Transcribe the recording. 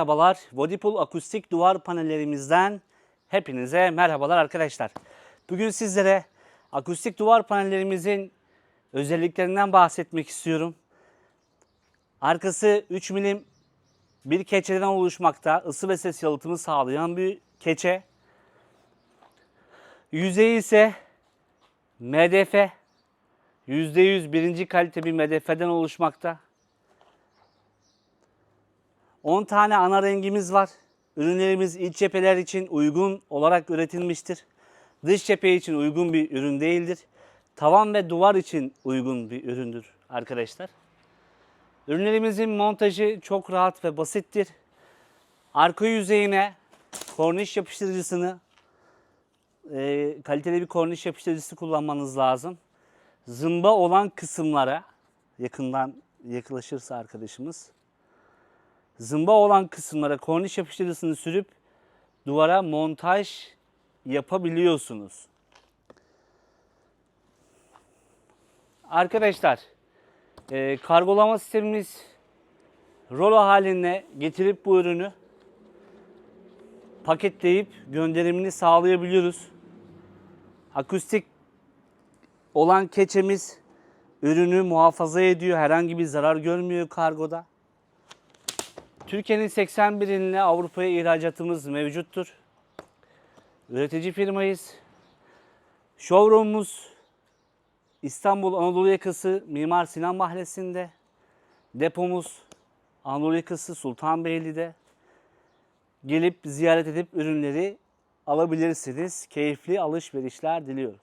Merhabalar, Vodipol akustik duvar panellerimizden hepinize merhabalar arkadaşlar. Bugün sizlere akustik duvar panellerimizin özelliklerinden bahsetmek istiyorum. Arkası 3 milim bir keçeden oluşmakta, ısı ve ses yalıtımı sağlayan bir keçe. Yüzeyi ise MDF, %100 birinci kalite bir MDF'den oluşmakta. 10 tane ana rengimiz var. Ürünlerimiz iç cepheler için uygun olarak üretilmiştir. Dış cephe için uygun bir ürün değildir. Tavan ve duvar için uygun bir üründür arkadaşlar. Ürünlerimizin montajı çok rahat ve basittir. Arka yüzeyine korniş yapıştırıcısını e, kaliteli bir korniş yapıştırıcısı kullanmanız lazım. Zımba olan kısımlara yakından yaklaşırsa arkadaşımız zımba olan kısımlara korniş yapıştırıcısını sürüp duvara montaj yapabiliyorsunuz. Arkadaşlar e, kargolama sistemimiz rolo haline getirip bu ürünü paketleyip gönderimini sağlayabiliyoruz. Akustik olan keçemiz ürünü muhafaza ediyor. Herhangi bir zarar görmüyor kargoda. Türkiye'nin 81 iline Avrupa'ya ihracatımız mevcuttur. Üretici firmayız. Showroom'umuz İstanbul Anadolu Yakası Mimar Sinan Mahallesi'nde. Depomuz Anadolu Yakası Sultanbeyli'de. Gelip ziyaret edip ürünleri alabilirsiniz. Keyifli alışverişler diliyorum.